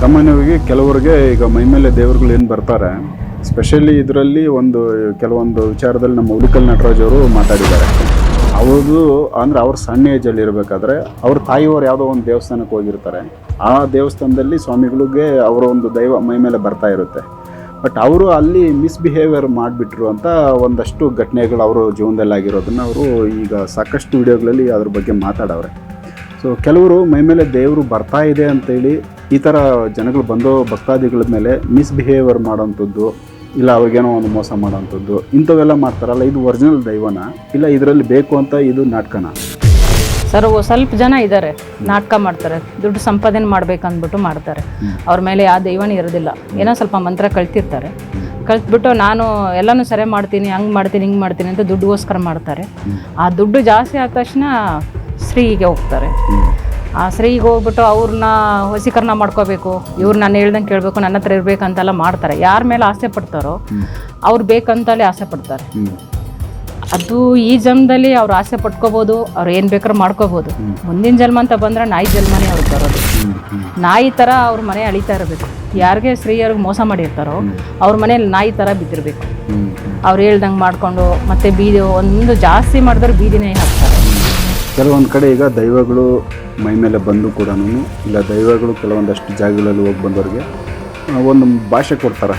ಸಾಮಾನ್ಯವಾಗಿ ಕೆಲವರಿಗೆ ಈಗ ಮೈ ಮೇಲೆ ದೇವರುಗಳು ಏನು ಬರ್ತಾರೆ ಸ್ಪೆಷಲಿ ಇದರಲ್ಲಿ ಒಂದು, ಕೆಲವೊಂದು ವಿಚಾರದಲ್ಲಿ ನಮ್ಮ ಉಡುಕಲ್ ನಟರಾಜ್ ಅವರು ಮಾತಾಡಿದ್ದಾರೆ. ಅವರು ಅಂದರೆ ಅವ್ರ ಸಣ್ಣ ಏಜಲ್ಲಿ ಇರಬೇಕಾದ್ರೆ ಅವ್ರ ತಾಯಿಯವರು ಯಾವುದೋ ಒಂದು ದೇವಸ್ಥಾನಕ್ಕೆ ಹೋಗಿರ್ತಾರೆ. ಆ ದೇವಸ್ಥಾನದಲ್ಲಿ ಸ್ವಾಮಿಗಳಿಗೆ ಅವರ ಒಂದು ದೈವ ಮೈ ಮೇಲೆ ಬರ್ತಾ ಇರುತ್ತೆ. ಬಟ್ ಅವರು ಅಲ್ಲಿ ಮಿಸ್ಬಿಹೇವಿಯರ್ ಮಾಡಿಬಿಟ್ರು ಅಂತ ಒಂದಷ್ಟು ಘಟನೆಗಳು ಅವರು ಜೀವನದಲ್ಲಿ ಆಗಿರೋದನ್ನು ಅವರು ಈಗ ಸಾಕಷ್ಟು ವಿಡಿಯೋಗಳಲ್ಲಿ ಅದ್ರ ಬಗ್ಗೆ ಮಾತಾಡವ್ರೆ. ಸೊ ಕೆಲವರು ಮೈ ಮೇಲೆ ದೇವರು ಬರ್ತಾ ಇದೆ ಅಂತೇಳಿ ಈ ಥರ ಜನಗಳು ಬಂದೋ ಭಕ್ತಾದಿಗಳ ಮೇಲೆ ಮಿಸ್ಬಿಹೇವಿಯರ್ ಮಾಡೋಂಥದ್ದು ಇಲ್ಲ ಅವ್ರಿಗೇನೋ ಒಂದು ಮೋಸ ಮಾಡೋಂಥದ್ದು ಇಂಥವೆಲ್ಲ ಮಾಡ್ತಾರಲ್ಲ ಇದು ಒರಿಜಿನಲ್ ದೈವನ ಇಲ್ಲ ಇದರಲ್ಲಿ ಬೇಕು ಅಂತ ಇದು ನಾಟಕನ? ಸರ್ ಸ್ವಲ್ಪ ಜನ ಇದ್ದಾರೆ ನಾಟಕ ಮಾಡ್ತಾರೆ ದುಡ್ಡು ಸಂಪಾದನೆ ಮಾಡ್ಬೇಕಂದ್ಬಿಟ್ಟು ಮಾಡ್ತಾರೆ. ಅವ್ರ ಮೇಲೆ ಯಾವ ದೈವನ ಇರೋದಿಲ್ಲ. ಏನೋ ಸ್ವಲ್ಪ ಮಂತ್ರ ಕಳ್ತಿರ್ತಾರೆ ಕಲ್ತ್ಬಿಟ್ಟು ನಾನು ಎಲ್ಲನೂ ಸರಿ ಮಾಡ್ತೀನಿ ಹಂಗೆ ಮಾಡ್ತೀನಿ ಹಿಂಗೆ ಮಾಡ್ತೀನಿ ಅಂತ ದುಡ್ಡುಗೋಸ್ಕರ ಮಾಡ್ತಾರೆ. ಆ ದುಡ್ಡು ಜಾಸ್ತಿ ಆದ ತಕ್ಷಣ ಸ್ತ್ರೀಗೆ ಹೋಗ್ತಾರೆ. ಆ ಸ್ತ್ರೀಗೆ ಹೋಗ್ಬಿಟ್ಟು ಅವ್ರನ್ನ ವಸೀಕರಣ ಮಾಡ್ಕೋಬೇಕು, ಇವ್ರು ನಾನು ಹೇಳ್ದಂಗೆ ಕೇಳಬೇಕು, ನನ್ನ ಹತ್ರ ಇರಬೇಕಂತೆಲ್ಲ ಮಾಡ್ತಾರೆ. ಯಾರ ಮೇಲೆ ಆಸೆ ಪಡ್ತಾರೋ ಅವ್ರು ಬೇಕಂತಲೇ ಆಸೆ ಪಡ್ತಾರೆ. ಅದು ಈ ಜನ್ಮದಲ್ಲಿ ಅವ್ರು ಆಸೆ ಪಟ್ಕೋಬೋದು, ಅವ್ರು ಏನು ಬೇಕಾದ್ರೂ ಮಾಡ್ಕೋಬೋದು. ಮುಂದಿನ ಜನ್ಮ ಅಂತ ಬಂದರೆ ನಾಯಿ ಜನ್ಮನೇ ಅವ್ರಿಗೆ ಬರೋದು. ನಾಯಿ ಥರ ಅವ್ರ ಮನೆ ಅಳಿತಾ ಇರಬೇಕು. ಯಾರಿಗೆ ಸ್ತ್ರೀಯರಿಗೆ ಮೋಸ ಮಾಡಿರ್ತಾರೋ ಅವ್ರ ಮನೇಲಿ ನಾಯಿ ಥರ ಬಿದ್ದಿರಬೇಕು. ಅವ್ರು ಹೇಳ್ದಂಗೆ ಮಾಡಿಕೊಂಡು ಮತ್ತೆ ಬೀದಿ, ಒಂದು ಜಾಸ್ತಿ ಮಾಡಿದ್ರೆ ಬೀದಿನೇ ಹಾಕ್ತಾರೆ. ಕೆಲವೊಂದು ಕಡೆ ಈಗ ದೈವಗಳು ಮೈ ಮೇಲೆ ಬಂದು ಕೂಡ ಇಲ್ಲ, ದೈವಗಳು ಕೆಲವೊಂದಷ್ಟು ಜಾಗಗಳಲ್ಲಿ ಹೋಗಿ ಬಂದವ್ರಿಗೆ ಒಂದು ಭಾಷೆ ಕೊಡ್ತಾರೆ,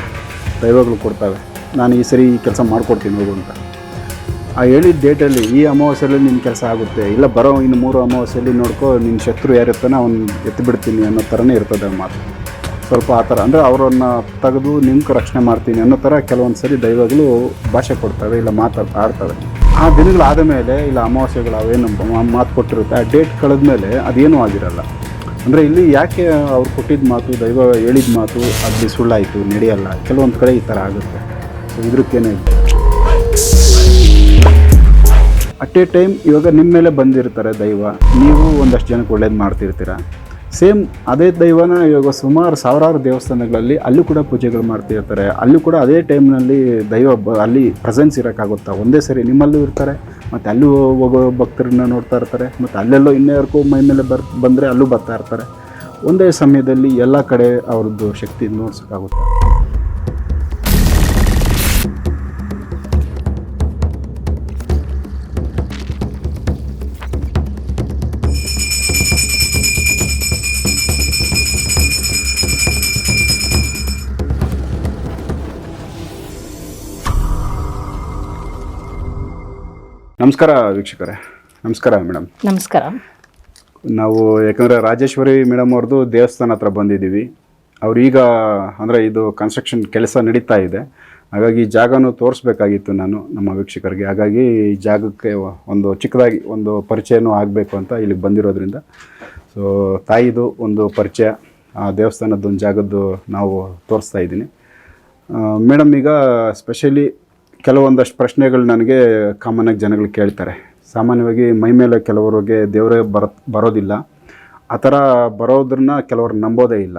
ದೈವಗಳು ಕೊಡ್ತವೆ ನಾನು ಈ ಸರಿ ಈ ಕೆಲಸ ಮಾಡ್ಕೊಡ್ತೀನಿ ಹೋಗು ಅಂತ. ಆ ಹೇಳಿದ ಡೇಟಲ್ಲಿ ಈ ಅಮಾವಾಸ್ಯೆಯಲ್ಲಿ ನಿನ್ನ ಕೆಲಸ ಆಗುತ್ತೆ, ಇಲ್ಲ ಬರೋ ಇನ್ನು ಮೂರು ಅಮಾವಾಸ್ಯೆಯಲ್ಲಿ ನೋಡ್ಕೊ ನಿನ್ನ ಶತ್ರು ಯಾರಿರ್ತಾನೆ ಅವ್ನು ಎತ್ತು ಬಿಡ್ತೀನಿ ಅನ್ನೋ ಥರನೇ ಇರ್ತದೆ ಮಾತು. ಸ್ವಲ್ಪ ಆ ಥರ, ಅಂದರೆ ಅವರನ್ನು ತೆಗೆದು ನಿಮ್ಗೆ ರಕ್ಷಣೆ ಮಾಡ್ತೀನಿ ಅನ್ನೋ ಥರ ಕೆಲವೊಂದು ಸರಿ ದೈವಗಳು ಭಾಷೆ ಕೊಡ್ತವೆ, ಇಲ್ಲ ಮಾತಾಡ್ತಾ ಆಡ್ತವೆ. ಆ ದಿನಗಳಾದ ಮೇಲೆ ಇಲ್ಲ ಅಮಾವಾಸ್ಯೆಗಳು ಅವೇನು ಮಾತು ಕೊಟ್ಟಿರುತ್ತೆ, ಆ ಡೇಟ್ ಕಳೆದ ಮೇಲೆ ಅದೇನೂ ಆಗಿರಲ್ಲ. ಅಂದರೆ ಇಲ್ಲಿ ಯಾಕೆ ಅವ್ರು ಕೊಟ್ಟಿದ್ದ ಮಾತು, ದೈವ ಹೇಳಿದ ಮಾತು ಅಲ್ಲಿ ಸುಳ್ಳಾಯಿತು, ನಡೆಯಲ್ಲ? ಕೆಲವೊಂದು ಕಡೆ ಈ ಥರ ಆಗುತ್ತೆ. ಸೊ ಇದೆ. ಅಟ್ ಎ ಟೈಮ್ ಇವಾಗ ನಿಮ್ಮ ಮೇಲೆ ಬಂದಿರ್ತಾರೆ ದೈವ, ನೀವು ಒಂದಷ್ಟು ಜನಕ್ಕೆ ಒಳ್ಳೇದು ಮಾಡ್ತಿರ್ತೀರ? ಸೇಮ್ ಅದೇ ದೈವನ ಇವಾಗ ಸುಮಾರು ಸಾವಿರಾರು ದೇವಸ್ಥಾನಗಳಲ್ಲಿ ಅಲ್ಲೂ ಕೂಡ ಪೂಜೆಗಳು ಮಾಡ್ತಿರ್ತಾರೆ ಅಲ್ಲೂ ಕೂಡ ಅದೇ ಟೈಮ್ನಲ್ಲಿ ದೈವ ಬ, ಅಲ್ಲಿ ಪ್ರೆಸೆನ್ಸ್ ಇರೋಕ್ಕಾಗುತ್ತಾ? ಒಂದೇ ಸರಿ ನಿಮ್ಮಲ್ಲೂ ಇರ್ತಾರೆ, ಮತ್ತು ಅಲ್ಲೂ ಹೋಗೋ ಭಕ್ತರನ್ನ ನೋಡ್ತಾ ಇರ್ತಾರೆ, ಮತ್ತು ಅಲ್ಲೆಲ್ಲೋ ಇನ್ನೇರ್ಕೋ ಮೈ ಮೇಲೆ ಬರ್, ಬಂದರೆ ಅಲ್ಲೂ ಬರ್ತಾ ಇರ್ತಾರೆ. ಒಂದೇ ಸಮಯದಲ್ಲಿ ಎಲ್ಲ ಕಡೆ ಅವ್ರದ್ದು ಶಕ್ತಿ ನೋಡ್ಸೋಕ್ಕಾಗುತ್ತೆ? ನಮಸ್ಕಾರ ವೀಕ್ಷಕರೇ. ನಮಸ್ಕಾರ ಮೇಡಮ್. ನಮಸ್ಕಾರ. ನಾವು ಯಾಕಂದರೆ ರಾಜೇಶ್ವರಿ ಮೇಡಮ್ ಅವ್ರದ್ದು ದೇವಸ್ಥಾನ ಹತ್ರ ಬಂದಿದ್ದೀವಿ. ಅವ್ರು ಈಗ ಅಂದರೆ ಇದು ಕನ್ಸ್ಟ್ರಕ್ಷನ್ ಕೆಲಸ ನಡೀತಾ ಇದೆ. ಹಾಗಾಗಿ ಈ ಜಾಗನೂ ತೋರಿಸ್ಬೇಕಾಗಿತ್ತು ನಾನು ನಮ್ಮ ವೀಕ್ಷಕರಿಗೆ. ಹಾಗಾಗಿ ಈ ಜಾಗಕ್ಕೆ ಒಂದು ಚಿಕ್ಕದಾಗಿ ಒಂದು ಪರಿಚಯನೂ ಆಗಬೇಕು ಅಂತ ಇಲ್ಲಿಗೆ ಬಂದಿರೋದ್ರಿಂದ. ಸೊ ತಾಯಿದು ಒಂದು ಪರಿಚಯ. ಆ ದೇವಸ್ಥಾನದ ಒಂದು ಜಾಗದ್ದು ನಾವು ತೋರಿಸ್ತಾ ಇದ್ದೀನಿ. ಮೇಡಮ್ ಈಗ ಸ್ಪೆಷಲಿ ಕೆಲವೊಂದಷ್ಟು ಪ್ರಶ್ನೆಗಳು ನನಗೆ ಕಾಮನಾಗಿ ಜನಗಳು ಕೇಳ್ತಾರೆ. ಸಾಮಾನ್ಯವಾಗಿ ಮೈ ಮೇಲೆ ಕೆಲವರಿಗೆ ದೇವರೇ ಬರ, ಬರೋದಿಲ್ಲ. ಆ ಥರ ಬರೋದನ್ನ ಕೆಲವರು ನಂಬೋದೇ ಇಲ್ಲ.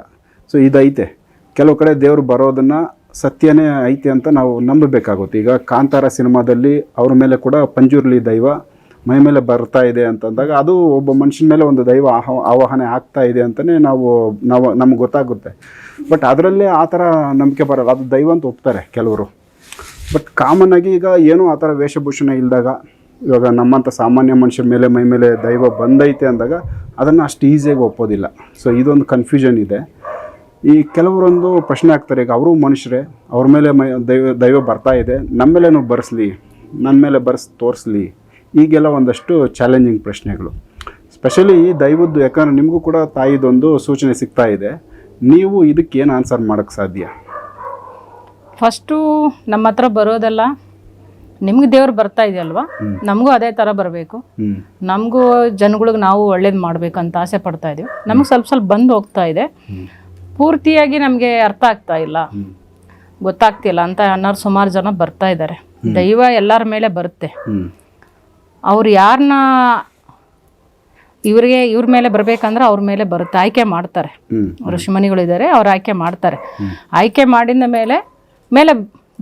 ಸೊ ಇದೈತೆ. ಕೆಲವು ಕಡೆ ದೇವರು ಬರೋದನ್ನು ಸತ್ಯನೇ ಐತೆ ಅಂತ ನಾವು ನಂಬಬೇಕಾಗುತ್ತೆ. ಈಗ ಕಾಂತಾರ ಸಿನಿಮಾದಲ್ಲಿ ಅವ್ರ ಮೇಲೆ ಕೂಡ ಪಂಜುರ್ಲಿ ದೈವ ಮೈ ಮೇಲೆ ಬರ್ತಾ ಇದೆ ಅಂತಂದಾಗ ಅದು ಒಬ್ಬ ಮನುಷ್ಯನ ಮೇಲೆ ಒಂದು ದೈವ ಆವಾಹನೆ ಆಗ್ತಾ ಇದೆ ಅಂತಲೇ ನಾವು ನಾವು, ನಮ್ಗೆ ಗೊತ್ತಾಗುತ್ತೆ. ಬಟ್ ಅದರಲ್ಲೇ ಆ ಥರ ನಂಬಿಕೆ ಬರಲ್ಲ. ಅದು ದೈವ ಅಂತ ಒಪ್ತಾರೆ ಕೆಲವರು. ಬಟ್ ಕಾಮನ್ ಆಗಿ ಈಗ ಏನೂ ಆ ಥರ ವೇಷಭೂಷಣ ಇಲ್ದಾಗ, ಇವಾಗ ನಮ್ಮಂಥ ಸಾಮಾನ್ಯ ಮನುಷ್ಯರ ಮೇಲೆ, ಮೈ ಮೇಲೆ ದೈವ ಬಂದೈತೆ ಅಂದಾಗ ಅದನ್ನು ಅಷ್ಟು ಈಸಿಯಾಗಿ ಒಪ್ಪೋದಿಲ್ಲ. ಸೊ ಇದೊಂದು ಕನ್ಫ್ಯೂಷನ್ ಇದೆ. ಈ ಕೆಲವರೊಂದು ಪ್ರಶ್ನೆ ಆಗ್ತಾರೆ ಈಗ ಅವರು ಮನುಷ್ಯರೇ, ಅವ್ರ ಮೇಲೆ ಮೈ, ದೈವ ದೈವ ಬರ್ತಾ ಇದೆ, ನಮ್ಮ ಮೇಲೇನು ಬರೆಸ್ಲಿ ನನ್ನ ಮೇಲೆ ಬರ್ಸ್, ತೋರಿಸ್ಲಿ, ಈಗೆಲ್ಲ ಒಂದಷ್ಟು ಚಾಲೆಂಜಿಂಗ್ ಪ್ರಶ್ನೆಗಳು. ಸ್ಪೆಷಲಿ ಈ ದೈವದ್ದು, ಯಾಕಂದರೆ ನಿಮಗೂ ಕೂಡ ತಾಯಿದೊಂದು ಸೂಚನೆ ಸಿಗ್ತಾ ಇದೆ, ನೀವು ಇದಕ್ಕೆ ಏನು ಆನ್ಸರ್ ಮಾಡೋಕ್ಕೆ ಸಾಧ್ಯ? ಫಸ್ಟು ನಮ್ಮ ಹತ್ರ ಬರೋದೆಲ್ಲ ನಿಮ್ಗೆ ದೇವ್ರು ಬರ್ತಾ ಇದೆಯಲ್ವಾ ನಮಗೂ ಅದೇ ಥರ ಬರಬೇಕು. ನಮಗೂ ಜನಗಳಿಗೆ ನಾವು ಒಳ್ಳೇದು ಅಂತ ಆಸೆ ಪಡ್ತಾ ಇದೀವಿ. ನಮಗೆ ಸ್ವಲ್ಪ ಸ್ವಲ್ಪ ಬಂದು ಹೋಗ್ತಾ ಇದೆ. ಪೂರ್ತಿಯಾಗಿ ನಮಗೆ ಅರ್ಥ ಆಗ್ತಾ ಇಲ್ಲ. ಗೊತ್ತಾಗ್ತಿಲ್ಲ ಅಂತ ಅನ್ನೋರು ಸುಮಾರು ಜನ ಬರ್ತಾ ಇದ್ದಾರೆ ದೈವ ಎಲ್ಲರ ಮೇಲೆ ಬರುತ್ತೆ. ಅವ್ರು ಯಾರನ್ನ ಇವ್ರಿಗೆ ಇವ್ರ ಮೇಲೆ ಬರಬೇಕಂದ್ರೆ ಅವ್ರ ಮೇಲೆ ಬರುತ್ತೆ. ಆಯ್ಕೆ ಮಾಡ್ತಾರೆ. ಋಷಿಮನಿಗಳಿದ್ದಾರೆ ಅವ್ರು ಆಯ್ಕೆ ಮಾಡ್ತಾರೆ. ಆಯ್ಕೆ ಮಾಡಿದ ಮೇಲೆ ಮೇಲೆ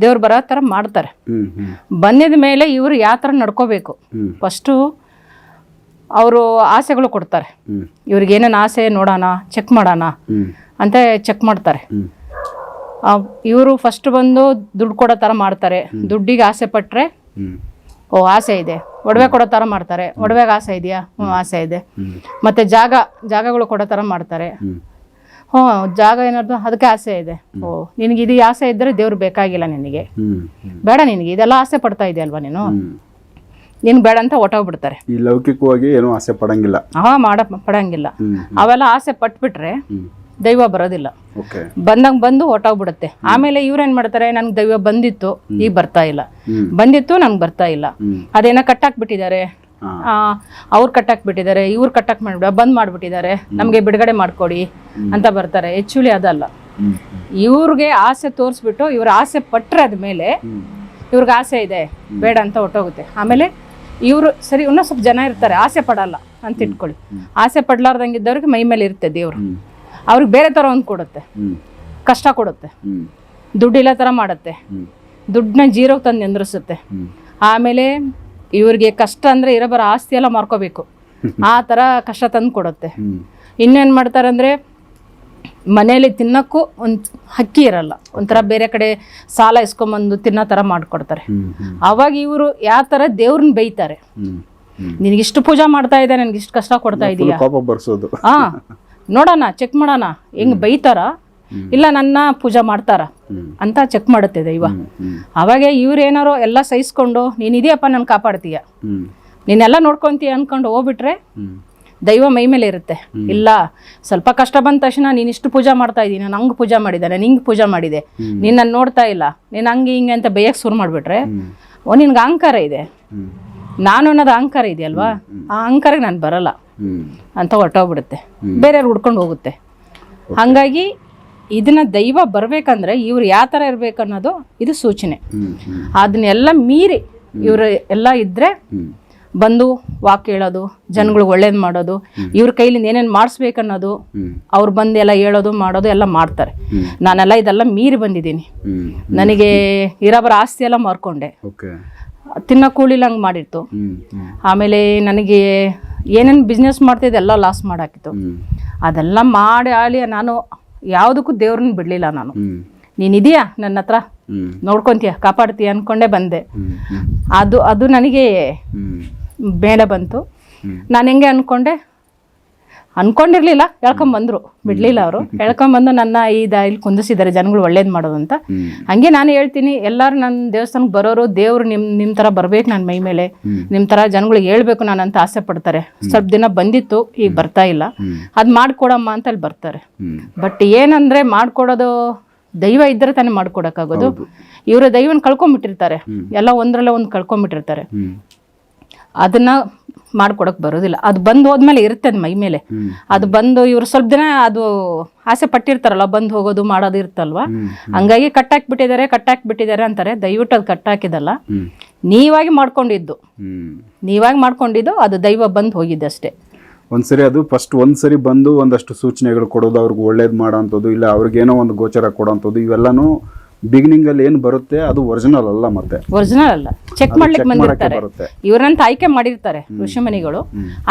ದೇವ್ರು ಬರೋ ಥರ ಮಾಡ್ತಾರೆ. ಬಂದಿದ ಮೇಲೆ ಇವರು ಯಾವ ಥರ ನಡ್ಕೋಬೇಕು. ಫಸ್ಟು ಅವರು ಆಸೆಗಳು ಕೊಡ್ತಾರೆ. ಇವ್ರಿಗೆ ಏನೇನು ಆಸೆ ನೋಡೋಣ ಚೆಕ್ ಮಾಡೋಣ ಅಂತ ಚೆಕ್ ಮಾಡ್ತಾರೆ. ಇವರು ಫಸ್ಟ್ ಬಂದು ದುಡ್ಡು ಕೊಡೋ ಥರ ಮಾಡ್ತಾರೆ. ದುಡ್ಡಿಗೆ ಆಸೆ ಪಟ್ಟರೆ ಓ ಆಸೆ ಇದೆ. ಒಡವೆ ಕೊಡೋ ಥರ ಮಾಡ್ತಾರೆ. ಒಡವೆಗೆ ಆಸೆ ಇದೆಯಾ? ಹ್ಞೂ ಆಸೆ ಇದೆ. ಮತ್ತು ಜಾಗ ಜಾಗಗಳು ಕೊಡೋ ಥರ ಮಾಡ್ತಾರೆ. ಹ್ಞೂ ಜಾಗ ಏನಾದ್ರು ಅದಕ್ಕೆ ಆಸೆ ಇದೆ. ಓ ನಿನಗೆ ಇದು ಆಸೆ ಇದ್ದರೆ ದೇವ್ರು ಬೇಕಾಗಿಲ್ಲ ನಿನಗೆ. ಬೇಡ ನಿನಗೆ ಇದೆಲ್ಲ ಆಸೆ ಪಡ್ತಾ ಇದೆ ಅಲ್ವಾ ನೀನು ನಿನ್ ಬೇಡ ಅಂತ ಹೊಟ್ಟೋಗ್ಬಿಡ್ತಾರೆ ಈ ಲೌಕಿಕವಾಗಿ ಏನೂ ಆಸೆ ಪಡಂಗಿಲ್ಲ. ಹಾ ಮಾಡ ಪಡಂಗಿಲ್ಲ. ಅವೆಲ್ಲ ಆಸೆ ಪಟ್ಬಿಟ್ರೆ ದೈವ ಬರೋದಿಲ್ಲ. ಬಂದಂಗೆ ಬಂದು ಹೊಟ್ಟೋಗ್ಬಿಡುತ್ತೆ ಆಮೇಲೆ ಇವ್ರೇನ್ ಮಾಡ್ತಾರೆ ನನ್ಗೆ ದೈವ ಬಂದಿತ್ತು ಈಗ ಬರ್ತಾ ಇಲ್ಲ. ಬಂದಿತ್ತು ನನ್ಗೆ ಬರ್ತಾ ಇಲ್ಲ. ಅದೇನ ಅದೇನೋ ಕಟ್ಟಾಕ್ಬಿಟ್ಟಿದ್ದಾರೆ. ಹಾ. ಕಟ್ಟಾಕ್ ಬಿಟ್ಟಿದ್ದಾರೆ ಇವ್ರು ಕಟ್ಟಾಕ್ ಮಾಡ್ಬಿಡ ಬಂದ್ ಮಾಡ್ಬಿಟ್ಟಿದ್ದಾರೆ. ನಮಗೆ ಬಿಡುಗಡೆ ಮಾಡ್ಕೊಡಿ ಅಂತ ಬರ್ತಾರೆ. ಆ್ಯಕ್ಚುಲಿ ಅದಲ್ಲ. ಇವ್ರಿಗೆ ಆಸೆ ತೋರಿಸ್ಬಿಟ್ಟು ಇವ್ರ ಆಸೆ ಪಟ್ಟರೆ ಅದ್ಮೇಲೆ ಹ್ಮ್. ಇವ್ರಿಗೆ ಆಸೆ ಇದೆ ಬೇಡ ಅಂತ ಹೊಟ್ಟೋಗುತ್ತೆ ಆಮೇಲೆ ಇವರು ಸರಿ ಇನ್ನೂ ಸ್ವಲ್ಪ ಜನ ಇರ್ತಾರೆ ಆಸೆ ಪಡಲ್ಲ ಅಂತ ಇಟ್ಕೊಳ್ಳಿ. ಆಸೆ ಪಡ್ಲಾರ್ದಂಗಿದ್ದವ್ರಿಗೆ ಮೈ ಮೇಲೆ ಇರುತ್ತೆ ದೇವ್ರು. ಅವ್ರಿಗೆ ಬೇರೆ ಥರ ಒಂದು ಕೊಡುತ್ತೆ. ಕಷ್ಟ ಕೊಡುತ್ತೆ. ದುಡ್ಡಿಲ್ಲ ಥರ ಮಾಡುತ್ತೆ. ದುಡ್ಡನ್ನ ಜೀರೋಗೆ ತಂದು ನಿಂದ್ರಿಸುತ್ತೆ. ಆಮೇಲೆ ಇವ್ರಿಗೆ ಕಷ್ಟ ಅಂದರೆ ಇರೋಬರ ಆಸ್ತಿ ಎಲ್ಲ ಮಾರ್ಕೋಬೇಕು. ಆ ಥರ ಕಷ್ಟ ತಂದು ಕೊಡುತ್ತೆ. ಇನ್ನೇನು ಮಾಡ್ತಾರೆ ಅಂದರೆ ಮನೇಲಿ ತಿನ್ನೋಕ್ಕೂ ಒಂದು ಹಕ್ಕಿ ಇರಲ್ಲ. ಒಂಥರ ಬೇರೆ ಕಡೆ ಸಾಲ ಇಸ್ಕೊಂಬಂದು ತಿನ್ನೋ ಥರ ಮಾಡಿಕೊಡ್ತಾರೆ. ಅವಾಗ ಇವರು ಯಾವ ಥರ ದೇವ್ರನ್ನ ಬೈತಾರೆ. ನಿನಗಿಷ್ಟು ಪೂಜಾ ಮಾಡ್ತಾ ಇದ್ದಾರೆ ನನಗೆ ಇಷ್ಟು ಕಷ್ಟ ಕೊಡ್ತಾ ಇದೀಯ ಕೋಪ ಬರ್ಸೋದು. ಹಾ ನೋಡೋಣ ಚೆಕ್ ಮಾಡೋಣ. ಹೆಂಗ್ ಬೈತಾರ? ಇಲ್ಲ ನನ್ನ ಪೂಜಾ ಮಾಡ್ತಾರ. ಅಂತ ಚೆಕ್ ಮಾಡುತ್ತೆ ದೈವ ಅವಾಗೆ ಇವ್ರೇನಾರೋ ಎಲ್ಲ ಸಹಿಸ್ಕೊಂಡು ನೀನ್ ಇದೆಯಪ್ಪ ನಾನು ಕಾಪಾಡ್ತೀಯ. ನೀನೆಲ್ಲ ನೋಡ್ಕೊಂತೀಯ ಅನ್ಕೊಂಡು ಹೋಗ್ಬಿಟ್ರೆ ದೈವ ಮೈ ಮೇಲೆ ಇರುತ್ತೆ. ಇಲ್ಲ ಸ್ವಲ್ಪ ಕಷ್ಟ ಬಂದ ತಕ್ಷಣ ನೀನ್ ಇಷ್ಟು ಪೂಜಾ ಮಾಡ್ತಾ ಇದ್ದೀನಿ ನಾನು ಹಂಗೆ ಪೂಜಾ ಮಾಡಿದೆ ನಾನು ಹಿಂಗೆ ಪೂಜಾ ಮಾಡಿದೆ ನೀನ್ ನನ್ನ ನೋಡ್ತಾ ಇಲ್ಲ ನೀನು ಹಂಗೆ ಹಿಂಗೆ ಅಂತ ಬೇಯಕ್ಕೆ ಶುರು ಮಾಡಿಬಿಟ್ರೆ ಓ ನಿನ್ಗೆ ಅಹಂಕಾರ ಇದೆ. ನಾನು ಅನ್ನೋದು ಅಹಂಕಾರ ಇದೆಯಲ್ವಾ? ಆ ಅಹಂಕಾರಕ್ಕೆ ನಾನು ಬರಲ್ಲ. ಅಂತ ಹೊರಟೋಗ್ಬಿಡುತ್ತೆ. ಬೇರೆಯವ್ರು ಹುಡ್ಕೊಂಡು ಹೋಗುತ್ತೆ. ಹಾಗಾಗಿ ಇದನ್ನ ದೈವ ಬರ್ಬೇಕಂದ್ರೆ ಇವ್ರು ಯಾವ ಥರ ಇರ್ಬೇಕು ಅನ್ನೋದು ಇದು ಸೂಚನೆ. ಅದನ್ನೆಲ್ಲ ಮೀರಿ ಇವರು ಎಲ್ಲ ಇದ್ರೆ ಬಂದು ವಾಕ್ ಹೇಳೋದು ಜನಗಳಿಗೆ ಒಳ್ಳೇದು ಮಾಡೋದು ಇವ್ರ ಕೈಲಿಂದ ಏನೇನು ಮಾಡಿಸ್ಬೇಕನ್ನೋದು ಅವ್ರು ಬಂದು ಎಲ್ಲ ಹೇಳೋದು ಮಾಡೋದು ಎಲ್ಲ ಮಾಡ್ತಾರೆ. ನಾನೆಲ್ಲ ಇದೆಲ್ಲ ಮೀರಿ ಬಂದಿದ್ದೀನಿ. ನನಗೆ ಇರೋಬರ ಆಸ್ತಿ ಎಲ್ಲ ಮಾರ್ಕೊಂಡೆ. ತಿನ್ನೋ ಕೂಲಿಲ್ಲ ಹಂಗೆ ಮಾಡಿತ್ತು ಆಮೇಲೆ ನನಗೆ ಏನೇನು ಬಿಸ್ನೆಸ್ ಮಾಡ್ತಿದ್ದೆ ಎಲ್ಲ ಲಾಸ್ ಮಾಡಾಕಿತ್ತು. ಅದೆಲ್ಲ ಮಾಡಿ ಆಳಿ ನಾನು ಯಾವುದಕ್ಕೂ ದೇವ್ರನ್ನ ಬಿಡಲಿಲ್ಲ ನಾನು. ಹ್ಮ್. ನೀನು ಇದೆಯಾ ನನ್ನ ಹತ್ರ? ನೋಡ್ಕೊಂತೀಯ ಕಾಪಾಡ್ತೀಯ ಅಂದ್ಕೊಂಡೇ ಬಂದೆ. ಅದು ಅದು ನನಗೆ ಬೇಡ ಮೇಲೆ ಬಂತು ನಾನು ಹೆಂಗೆ ಅನ್ಕೊಂಡೆ? ಅನ್ಕೊಂಡಿರ್ಲಿಲ್ಲ ಹೇಳ್ಕೊಂಬಂದ್ರು ಬಿಡ್ಲಿಲ್ಲ ಅವರು. ಹೇಳ್ಕೊಂಬಂದು ನನ್ನ ಈ ಇಲ್ಲಿ ಕುಂದಿಸಿದ್ದಾರೆ ಜನಗಳು ಒಳ್ಳೇದು ಮಾಡೋದು ಅಂತ. ಹಂಗೆ ನಾನು ಹೇಳ್ತೀನಿ ಎಲ್ಲರೂ ನನ್ನ ದೇವಸ್ಥಾನಕ್ಕೆ ಬರೋರು ದೇವ್ರು ನಿಮ್ಮ ನಿಮ್ಮ ಥರ ಬರ್ಬೇಕು ನನ್ನ ಮೈ ಮೇಲೆ. ನಿಮ್ಮ ಥರ ಜನಗಳಿಗೆ ಹೇಳ್ಬೇಕು ನಾನು ಅಂತ ಆಸೆ ಪಡ್ತಾರೆ. ಸ್ವಲ್ಪ ದಿನ ಬಂದಿತ್ತು ಈಗ ಬರ್ತಾ ಇಲ್ಲ. ಅದ್ ಮಾಡ್ಕೊಡಮ್ಮ ಅಂತ ಅಲ್ಲಿ ಬರ್ತಾರೆ. ಬಟ್ ಏನಂದ್ರೆ ಮಾಡ್ಕೊಡೋದು ದೈವ ಇದ್ದರೆ ತಾನೇ ಮಾಡ್ಕೊಡಕ್ಕಾಗೋದು. ಇವರು ದೈವನ ಕಳ್ಕೊಂಬಿಟ್ಟಿರ್ತಾರೆ. ಎಲ್ಲ ಒಂದರಲ್ಲೇ ಒಂದು ಕಳ್ಕೊಂಬಿಟ್ಟಿರ್ತಾರೆ. ಅದನ್ನ ಮಾಡ್ಕೊಡಕ್ ಬರೋದಿಲ್ಲ. ಅದು ಬಂದು ಹೋದ್ಮೇಲೆ ಇರುತ್ತೆ ಅದು ಮೈ ಮೇಲೆ. ಅದು ಬಂದು ಇವ್ರು ಸ್ವಲ್ಪ ದಿನ ಅದು ಆಸೆ ಪಟ್ಟಿರ್ತಾರಲ್ಲ ಬಂದು ಹೋಗೋದು ಮಾಡೋದು ಇರ್ತಲ್ವಾ? ಹಂಗಾಗಿ ಕಟ್ಟಾಕ್ಬಿಟ್ಟಿದ್ದಾರೆ ಕಟ್ಟಾಕ್ಬಿಟ್ಟಿದ್ದಾರೆ ಅಂತಾರೆ. ದಯವಿಟ್ಟು ಅದು ಕಟ್ಟಾಕಿದಲ್ಲ. ನೀವಾಗಿ ಮಾಡ್ಕೊಂಡಿದ್ದು. ನೀವಾಗಿ ಮಾಡ್ಕೊಂಡಿದ್ದು ಅದು ದೈವ ಬಂದು ಹೋಗಿದ್ದಷ್ಟೇ ಒಂದ್ಸರಿ ಅದು ಫಸ್ಟ್ ಒಂದ್ಸರಿ ಬಂದು ಒಂದಷ್ಟು ಸೂಚನೆಗಳು ಕೊಡೋದು ಅವ್ರಿಗೆ ಒಳ್ಳೇದು ಮಾಡೋಂಥದ್ದು ಇಲ್ಲ ಅವ್ರಿಗೇನೋ ಒಂದು ಗೋಚರ ಕೊಡೋಂಥದ್ದು ಇವೆಲ್ಲನೂ ಬಿಗಿನಿಂಗ್ ಅಲ್ಲಿ ಏನು ಬರುತ್ತೆ ಅದು ಒರಿಜಿನಲ್ ಅಲ್ಲ ಮತ್ತೆ. ಒರಿಜಿನಲ್ ಅಲ್ಲ. ಚೆಕ್ ಮಾಡ್ಲಿಕ್ಕೆ ಬಂದಿರ್ತಾರೆ. ಬರುತ್ತೆ. ಇವ್ರಂತ ಆಯ್ಕೆ ಮಾಡಿರ್ತಾರೆ ಋಷಿಮನಿಗಳು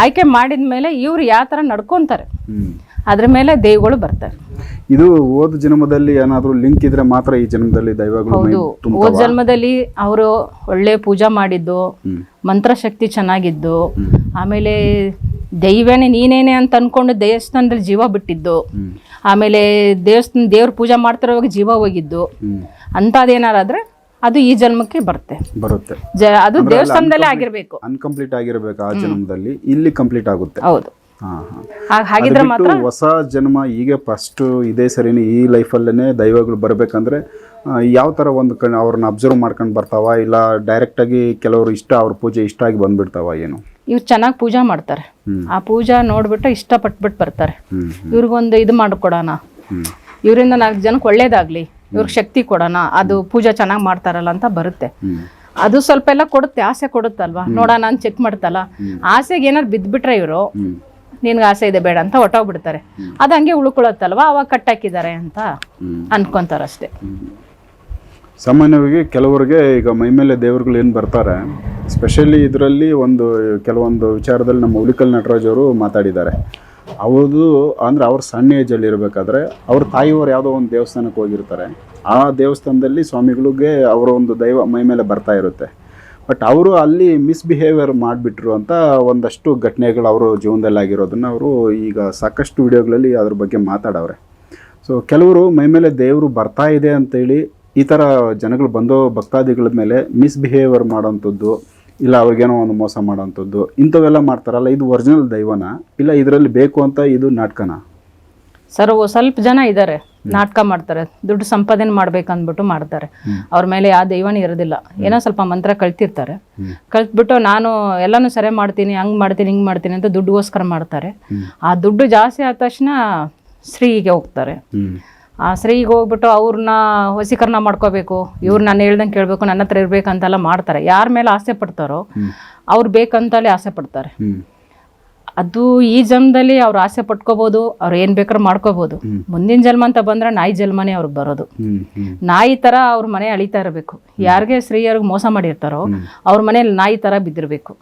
ಆಯ್ಕೆ ಮಾಡಿದ ಮೇಲೆ ಇವ್ರು ಯಾವ ತರ ನಡ್ಕೊಂತಾರೆ? ಅದ್ರ ಮೇಲೆ ದೇವಗಳು ಬರ್ತಾರೆ. ಇದು ಓದ್ ಜನ್ಮದಲ್ಲಿ ಏನಾದರೂ ಲಿಂಕ್ ಇದ್ರೆ ಮಾತ್ರ ಈ ಜನ್ಮದಲ್ಲಿ ದೈವಗಳು ಓದ್ ಹೌದು ತುಂಬ ಹೋದ ಜನ್ಮದಲ್ಲಿ ಅವರು ಒಳ್ಳೆ ಪೂಜಾ ಮಾಡಿದ್ದು ಮಂತ್ರಶಕ್ತಿ ಚೆನ್ನಾಗಿದ್ದು ಆಮೇಲೆ ದೈವನೇ ನೀನೇನೆ ಅಂತ ಅನ್ಕೊಂಡು ದೇವಸ್ಥಾನದಲ್ಲಿ ಜೀವ ಬಿಟ್ಟಿದ್ದು. ಆಮೇಲೆ ದೇವಸ್ಥಾನ ದೇವ್ರ ಪೂಜೆ ಮಾಡ್ತಿರೋವಾಗ ಜೀವ ಹೋಗಿದ್ದು. ಅಂತದೇನಾರಾದ್ರೆ ಅದು ಈ ಜನ್ಮಕ್ಕೆ ಬರುತ್ತೆ. ಬರುತ್ತೆ. ಅದು ದೇವಸ್ಥಾನದಲ್ಲೇ ಆಗಿರ್ಬೇಕು. ಅನ್ಕಂಪ್ಲೀಟ್ ಆಗಿರ್ಬೇಕು ಆ ಜನ್ಮದಲ್ಲಿ. ಇಲ್ಲಿ ಕಂಪ್ಲೀಟ್ ಆಗುತ್ತೆ. ಹೌದು. ಹಾ ಹಾ. ಹಾಗಿದ್ರೆ ಮಾತ್ರ ಹೊಸ ಜನ್ಮ ಈಗ ಫಸ್ಟ್ ಇದೇ ಸರಿನೇ ಈ ಲೈಫಲ್ಲೇ ದೈವಗಳು ಬರಬೇಕಂದ್ರೆ ಯಾವ ಥರ ಒಂದು ಕಣ್ ಅವ್ರನ್ನ ಅಬ್ಸರ್ವ್ ಮಾಡ್ಕೊಂಡು ಬರ್ತಾವ? ಇಲ್ಲ ಡೈರೆಕ್ಟಾಗಿ ಕೆಲವರು ಇಷ್ಟ ಅವ್ರ ಪೂಜೆ ಇಷ್ಟ ಆಗಿ ಬಂದ್ಬಿಡ್ತಾವ ಏನು? ಇವ್ರು ಚೆನ್ನಾಗಿ ಪೂಜಾ ಮಾಡ್ತಾರೆ. ಆ ಪೂಜಾ ನೋಡ್ಬಿಟ್ಟು ಇಷ್ಟಪಟ್ಬಿಟ್ಟು ಬರ್ತಾರೆ. ಇವ್ರಿಗೊಂದು ಇದು ಮಾಡಿಕೊಡೋಣ ಇವರಿಂದ ನಾಲ್ಕು ಜನಕ್ಕೆ ಒಳ್ಳೇದಾಗಲಿ. ಇವ್ರಿಗೆ ಶಕ್ತಿ ಕೊಡೋಣ. ಅದು ಪೂಜಾ ಚೆನ್ನಾಗಿ ಮಾಡ್ತಾರಲ್ಲ ಅಂತ ಬರುತ್ತೆ. ಅದು ಸ್ವಲ್ಪ ಎಲ್ಲ ಕೊಡುತ್ತೆ ಆಸೆ ಕೊಡುತ್ತಲ್ವಾ? ನೋಡೋಣ ಅಂತ ಚೆಕ್ ಮಾಡ್ತಲ್ಲ. ಆಸೆಗೆ ಏನಾದ್ರು ಬಿದ್ದುಬಿಟ್ರೆ ಇವರು ನಿನ್ಗೆ ಆಸೆ ಇದೆ ಬೇಡ ಅಂತ ಹೊಟ್ಟೋಗ್ಬಿಡ್ತಾರೆ ಅದು ಹಂಗೆ ಉಳ್ಕೊಳತ್ತಲ್ವಾ? ಅವಾಗ ಕಟ್ಟಾಕಿದ್ದಾರೆ ಅಂತ. ಅನ್ಕೊಂತಾರಷ್ಟೇ. ಸಾಮಾನ್ಯವಾಗಿ ಕೆಲವರಿಗೆ ಈಗ ಮೈಮೇಲೆ ದೇವರುಗಳು ಏನು ಬರ್ತಾರೆ ಸ್ಪೆಷಲಿ ಇದರಲ್ಲಿ ಒಂದು, ಕೆಲವೊಂದು ವಿಚಾರದಲ್ಲಿ ನಮ್ಮ ಉಳಿಕಲ್ ನಟರಾಜ್ ಅವರು ಮಾತಾಡಿದ್ದಾರೆ. ಅವ್ರದ್ದು ಅಂದರೆ ಅವ್ರ ಸಣ್ಣ ಏಜಲ್ಲಿ ಇರಬೇಕಾದ್ರೆ ಅವ್ರ ತಾಯಿಯವರು ಯಾವುದೋ ಒಂದು ದೇವಸ್ಥಾನಕ್ಕೆ ಹೋಗಿರ್ತಾರೆ. ಆ ದೇವಸ್ಥಾನದಲ್ಲಿ ಸ್ವಾಮಿಗಳಿಗೆ ಅವರ ಒಂದು ದೈವ ಮೈ ಮೇಲೆ ಬರ್ತಾ ಇರುತ್ತೆ. ಬಟ್ ಅವರು ಅಲ್ಲಿ ಮಿಸ್ಬಿಹೇವಿಯರ್ ಮಾಡಿಬಿಟ್ರು ಅಂತ ಒಂದಷ್ಟು ಘಟನೆಗಳು ಅವರು ಜೀವನದಲ್ಲಿ ಆಗಿರೋದನ್ನು ಅವರು ಈಗ ಸಾಕಷ್ಟು ವಿಡಿಯೋಗಳಲ್ಲಿ ಅದ್ರ ಬಗ್ಗೆ ಮಾತಾಡವ್ರೆ. ಸೊ ಕೆಲವರು ಮೈ ಮೇಲೆ ದೇವರು ಬರ್ತಾ ಇದೆ ಅಂತೇಳಿ ಈ ಥರ ಜನಗಳು ಬಂದೋ ಭಕ್ತಾದಿಗಳ ಮೇಲೆ ಮಿಸ್ಬಿಹೇವಿಯರ್ ಮಾಡೋಂಥದ್ದು ಇಲ್ಲ ಅವ್ರಿಗೇನೋ ಒಂದು ಮೋಸ ಮಾಡೋಂಥದ್ದು ಇಂಥವೆಲ್ಲ ಮಾಡ್ತಾರಲ್ಲ ಇದು ಒರಿಜಿನಲ್ ದೈವನ ಇಲ್ಲ ಇದರಲ್ಲಿ ಬೇಕು ಅಂತ ಇದು ನಾಟಕನ? ಸರ್ ಸ್ವಲ್ಪ ಜನ ಇದ್ದಾರೆ ನಾಟಕ ಮಾಡ್ತಾರೆ ದುಡ್ಡು ಸಂಪಾದನೆ ಮಾಡ್ಬೇಕಂದ್ಬಿಟ್ಟು ಮಾಡ್ತಾರೆ. ಅವ್ರ ಮೇಲೆ ಯಾವ ದೈವನ ಇರೋದಿಲ್ಲ. ಏನೋ ಸ್ವಲ್ಪ ಮಂತ್ರ ಕಳ್ತಿರ್ತಾರೆ ಕಲ್ತ್ಬಿಟ್ಟು ನಾನು ಎಲ್ಲನೂ ಸರಿ ಮಾಡ್ತೀನಿ ಹಂಗ್ ಮಾಡ್ತೀನಿ ಹಿಂಗೆ ಮಾಡ್ತೀನಿ ಅಂತ ದುಡ್ಡುಗೋಸ್ಕರ ಮಾಡ್ತಾರೆ. ಆ ದುಡ್ಡು ಜಾಸ್ತಿ ಆದ ತಕ್ಷಣ ಸ್ತ್ರೀಗೆ ಹೋಗ್ತಾರೆ. ಸ್ತ್ರೀಗೆ ಹೋಗ್ಬಿಟ್ಟು ಅವ್ರನ್ನ ವಶೀಕರಣ ಮಾಡ್ಕೋಬೇಕು ಇವ್ರು ನಾನು ಹೇಳ್ದಂಗೆ ಕೇಳಬೇಕು ನನ್ನ ಹತ್ರ ಇರಬೇಕಂತೆಲ್ಲ ಮಾಡ್ತಾರೆ. ಯಾರ ಮೇಲೆ ಆಸೆ ಪಡ್ತಾರೋ ಅವ್ರು ಬೇಕಂತಲೇ ಆಸೆ ಪಡ್ತಾರೆ. ಅದು ಈ ಜನ್ಮದಲ್ಲಿ ಅವ್ರು ಆಸೆ ಪಟ್ಕೋಬೋದು ಅವ್ರು ಏನ್ ಬೇಕಾದ್ರೂ ಮಾಡ್ಕೋಬೋದು. ಮುಂದಿನ ಜನ್ಮ ಅಂತ ಬಂದ್ರೆ ನಾಯಿ ಜನ್ಮನೇ ಅವ್ರಿಗೆ ಬರೋದು. ನಾಯಿ ತರ ಅವ್ರ ಮನೆ ಅಳಿತಾ ಇರಬೇಕು. ಯಾರಿಗೆ ಸ್ತ್ರೀಯರಿಗೆ ಮೋಸ ಮಾಡಿರ್ತಾರೋ ಅವ್ರ ಮನೇಲಿ ನಾಯಿ ತರ ಬಿದ್ದಿರ್ಬೇಕು.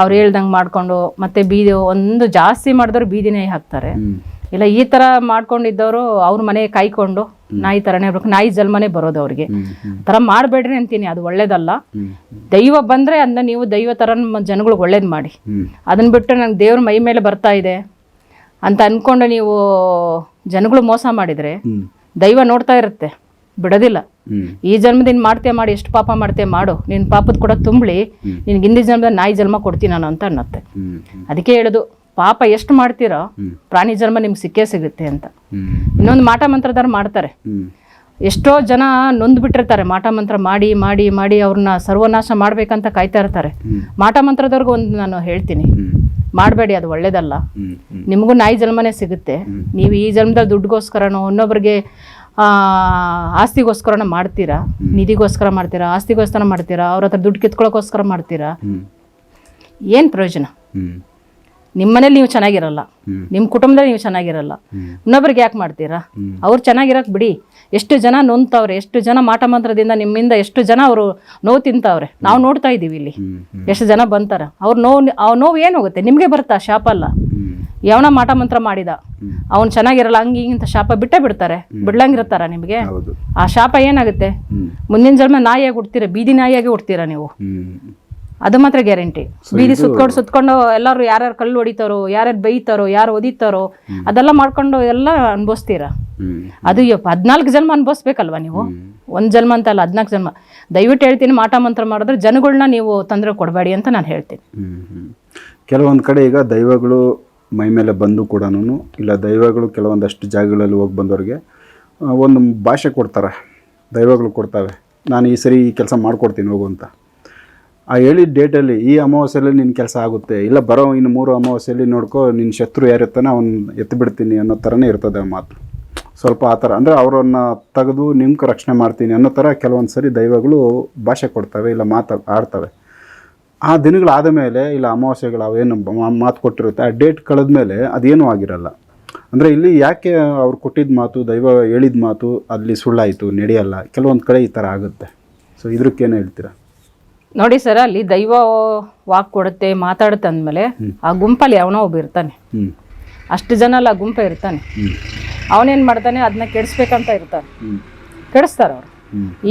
ಅವ್ರು ಹೇಳ್ದಂಗೆ ಮಾಡ್ಕೊಂಡು ಮತ್ತೆ ಬೀದಿ ಒಂದು ಜಾಸ್ತಿ ಮಾಡಿದ್ರೆ ಬೀದಿನೇ ಹಾಕ್ತಾರೆ. ಇಲ್ಲ ಈ ತರ ಮಾಡ್ಕೊಂಡಿದ್ದವರು ಅವ್ರ ಮನೆ ಕಾಯ್ಕೊಂಡು ನಾಯಿ ತರನೇ ಬರ್ಬೇಕು ನಾಯಿ ಜಲ್ಮನೆ ಬರೋದು ಅವ್ರಿಗೆ. ತರ ಮಾಡ್ಬೇಡ್ರಿ ಆ ಥರ ಮಾಡಬೇಡ್ರಿ ಅಂತೀನಿ ಅದು ಒಳ್ಳೇದಲ್ಲ. ದೈವ ಬಂದ್ರೆ ಅದನ್ನ ನೀವು ದೈವ ತರ ಜನಗಳಿಗೆ ಒಳ್ಳೇದು ಮಾಡಿ. ಅದನ್ನ ಬಿಟ್ಟು ನಂಗೆ ದೇವ್ರ ಮೈ ಮೇಲೆ ಬರ್ತಾ ಇದೆ ಅಂತ ಅನ್ಕೊಂಡು ನೀವು ಜನಗಳು ಮೋಸ ಮಾಡಿದ್ರೆ ದೈವ ನೋಡ್ತಾ ಇರುತ್ತೆ ಬಿಡೋದಿಲ್ಲ. ಈ ಜನ್ಮದಿಂದ ಮಾಡ್ತೇ ಮಾಡಿ ಎಷ್ಟು ಪಾಪ ಮಾಡ್ತೇ ಮಾಡು. ನಿನ್ನ ಪಾಪದ ಕೂಡ ತುಂಬಳಿ ನಿನ್ಗೆ ಹಿಂದಿನ ಜನ್ಮದ ನಾಯಿ ಜನ್ಮ ಕೊಡ್ತೀನಿ ನಾನು ಅಂತ ಅನ್ನತ್ತೆ. ಅದಕ್ಕೆ ಹೇಳುದು ಪಾಪ ಎಷ್ಟು ಮಾಡ್ತೀರೋ ಪ್ರಾಣಿ ಜನ್ಮ ನಿಮ್ಗೆ ಸಿಕ್ಕೇ ಸಿಗುತ್ತೆ ಅಂತ. ಇನ್ನೊಂದು ಮಾಟ ಮಂತ್ರದವ್ರು ಮಾಡ್ತಾರೆ. ಎಷ್ಟೋ ಜನ ನೊಂದು ಬಿಟ್ಟಿರ್ತಾರೆ ಮಾಟ ಮಂತ್ರ ಮಾಡಿ ಮಾಡಿ ಮಾಡಿ ಅವ್ರನ್ನ ಸರ್ವನಾಶ ಮಾಡ್ಬೇಕಂತ ಕಾಯ್ತಾ ಇರ್ತಾರೆ. ಮಾಟ ಮಂತ್ರದವ್ರಿಗೂ ಒಂದು ನಾನು ಹೇಳ್ತೀನಿ. ಮಾಡಬೇಡಿ ಅದು ಒಳ್ಳೇದಲ್ಲ. ನಿಮಗೂ ನಾಯಿ ಜನ್ಮನೇ ಸಿಗುತ್ತೆ. ನೀವು ಈ ಜನ್ಮದಲ್ಲಿ ದುಡ್ಡುಗೋಸ್ಕರನೋ ಇನ್ನೊಬ್ರಿಗೆ ಆ, ಆಸ್ತಿಗೋಸ್ಕರನೋ ಮಾಡ್ತೀರಾ? ನಿಧಿಗೋಸ್ಕರ ಮಾಡ್ತೀರಾ? ಆಸ್ತಿಗೋಸ್ಕರ ಮಾಡ್ತೀರಾ? ಅವ್ರ ಹತ್ರ ದುಡ್ಡು ಕಿತ್ಕೊಳ್ಳೋಕ್ಕೋಸ್ಕರ ಮಾಡ್ತೀರಾ? ಏನು ಪ್ರಯೋಜನ? ಹ್ಞೂ ನಿಮ್ಮ ಮನೇಲಿ ನೀವು ಚೆನ್ನಾಗಿರಲ್ಲ. ನಿಮ್ಮ ಕುಟುಂಬದಲ್ಲಿ ನೀವು ಚೆನ್ನಾಗಿರಲ್ಲ. ಇನ್ನೊಬ್ರಿಗೆ ಯಾಕೆ ಮಾಡ್ತೀರಾ. ಅವ್ರು ಚೆನ್ನಾಗಿರಕ್ ಬಿಡಿ. ಎಷ್ಟು ಜನ ನೊಂತವ್ರೆ ಎಷ್ಟು ಜನ ಮಾಟ ಮಂತ್ರದಿಂದ ನಿಮ್ಮಿಂದ ಎಷ್ಟು ಜನ ಅವರು ನೋವು ತಿಂತವ್ರೆ. ನಾವು ನೋಡ್ತಾ ಇದ್ದೀವಿ ಇಲ್ಲಿ. ಎಷ್ಟು ಜನ ಬಂತಾರ. ಅವ್ರ ನೋವು ಅವ್ರ ನೋವು ಏನು ಹೋಗುತ್ತೆ? ನಿಮಗೆ ಬರ್ತಾ ಶಾಪ ಅಲ್ಲ? ಯಾವನ ಮಾಟ ಮಂತ್ರ ಮಾಡಿದ? ಅವನು ಚೆನ್ನಾಗಿರಲ್ಲ ಹಂಗೆ ಹಿಂಗಿಂತ ಶಾಪ ಬಿಟ್ಟೇ ಬಿಡ್ತಾರೆ. ಬಿಡ್ಲಂಗಿರ್ತಾರ ನಿಮಗೆ? ಆ ಶಾಪ ಏನಾಗುತ್ತೆ? ಮುಂದಿನ ಜನ್ಮ ನಾಯಿಯಾಗಿ ಹುಡ್ತೀರಾ ಬೀದಿ ನಾಯಿಯಾಗಿ ಹುಡ್ತೀರಾ ನೀವು? ಅದು ಮಾತ್ರ ಗ್ಯಾರಂಟಿ. ಬೀದಿ ಸುತ್ಕೊಂಡು ಸುತ್ಕೊಂಡು ಎಲ್ಲರೂ ಯಾರ್ಯಾರು ಕಲ್ಲು ಹೊಡಿತಾರೋ ಯಾರ್ಯಾರು ಬೈತಾರೋ ಯಾರು ಒದಿತಾರೋ ಅದೆಲ್ಲ ಮಾಡ್ಕೊಂಡು ಎಲ್ಲ ಅನ್ಭವಿಸ್ತೀರಾ? ಅದು ಹದ್ನಾಲ್ಕು ಜನ್ಮ ಅನ್ಭವಿಸ್ಬೇಕಲ್ವಾ ನೀವು? ಒಂದು ಜನ್ಮ ಅಂತ ಅಲ್ಲ ಹದ್ನಾಲ್ಕು ಜನ್ಮ. ದಯವಿಟ್ಟು ಹೇಳ್ತೀನಿ ಮಾಟ ಮಂತ್ರ ಮಾಡಿದ್ರೆ ಜನಗಳನ್ನ ನೀವು ತೊಂದರೆ ಕೊಡಬೇಡಿ ಅಂತ ನಾನು ಹೇಳ್ತೀನಿ. ಕೆಲವೊಂದು ಕಡೆ ಈಗ ದೈವಗಳು ಮೈ ಮೇಲೆ ಬಂದು ಕೂಡ ಇಲ್ಲ ದೈವಗಳು ಕೆಲವೊಂದಷ್ಟು ಜಾಗಗಳಲ್ಲಿ ಹೋಗಿ ಬಂದವ್ರಿಗೆ ಒಂದು ಭಾಷೆ ಕೊಡ್ತಾರೆ. ದೈವಗಳು ಕೊಡ್ತವೆ. ನಾನು ಈ ಸರಿ ಈ ಕೆಲಸ ಮಾಡ್ಕೊಡ್ತೀನಿ ಹೋಗು ಅಂತ. ಆ ಹೇಳಿದ ಡೇಟಲ್ಲಿ ಈ ಅಮಾವಾಸ್ಯೆಯಲ್ಲಿ ನಿನ್ನ ಕೆಲಸ ಆಗುತ್ತೆ. ಇಲ್ಲ ಬರೋ ಇನ್ನು ಮೂರು ಅಮಾವಾಸ್ಯೆಯಲ್ಲಿ ನೋಡ್ಕೊ ನಿನ್ನ ಶತ್ರು ಯಾರಿರ್ತಾನೆ ಅವ್ನು ಎತ್ತು ಬಿಡ್ತೀನಿ ಅನ್ನೋ ಥರನೇ ಇರ್ತದೆ ಆ ಮಾತು. ಸ್ವಲ್ಪ ಆ ಥರ. ಅಂದರೆ ಅವರನ್ನು ತೆಗೆದು ನಿಮ್ಗೆ ರಕ್ಷಣೆ ಮಾಡ್ತೀನಿ ಅನ್ನೋ ಥರ ಕೆಲವೊಂದು ಸರಿ ದೈವಗಳು ಭಾಷೆ ಕೊಡ್ತವೆ ಇಲ್ಲ ಮಾತು, ಆಡ್ತವೆ. ಆ ದಿನಗಳಾದ ಮೇಲೆ, ಇಲ್ಲ ಅಮಾವಾಸ್ಯೆಗಳು ಅವೇನು ಮಾತು ಕೊಟ್ಟಿರುತ್ತೆ, ಆ ಡೇಟ್ ಕಳೆದ ಮೇಲೆ ಅದೇನೂ ಆಗಿರಲ್ಲ. ಅಂದರೆ ಇಲ್ಲಿ ಯಾಕೆ ಅವ್ರು ಕೊಟ್ಟಿದ್ದ ಮಾತು, ದೈವ ಹೇಳಿದ ಮಾತು ಅಲ್ಲಿ ಸುಳ್ಳಾಯಿತು, ನಡೆಯಲ್ಲ? ಕೆಲವೊಂದು ಕಡೆ ಈ ಥರ ಆಗುತ್ತೆ. ಸೊ ಇದಕ್ಕೇನು ಹೇಳ್ತೀರಾ? ನೋಡಿ ಸರ್ ಅಲ್ಲಿ ದೈವ ವಾಕ್ ಕೊಡುತ್ತೆ ಮಾತಾಡುತ್ತೆ ಅಂದಮೇಲೆ ಆ ಗುಂಪಲ್ಲಿ ಯಾವನೋ ಒಬ್ಬ ಇರ್ತಾನೆ. ಅಷ್ಟು ಜನ ಅಲ್ಲಿ ಆ ಗುಂಪ ಇರ್ತಾನೆ. ಅವನೇನು ಮಾಡ್ತಾನೆ ಅದನ್ನ ಕೆಡಿಸ್ಬೇಕಂತ ಇರ್ತಾರೆ ಕೆಡಿಸ್ತಾರೆ ಅವ್ರು.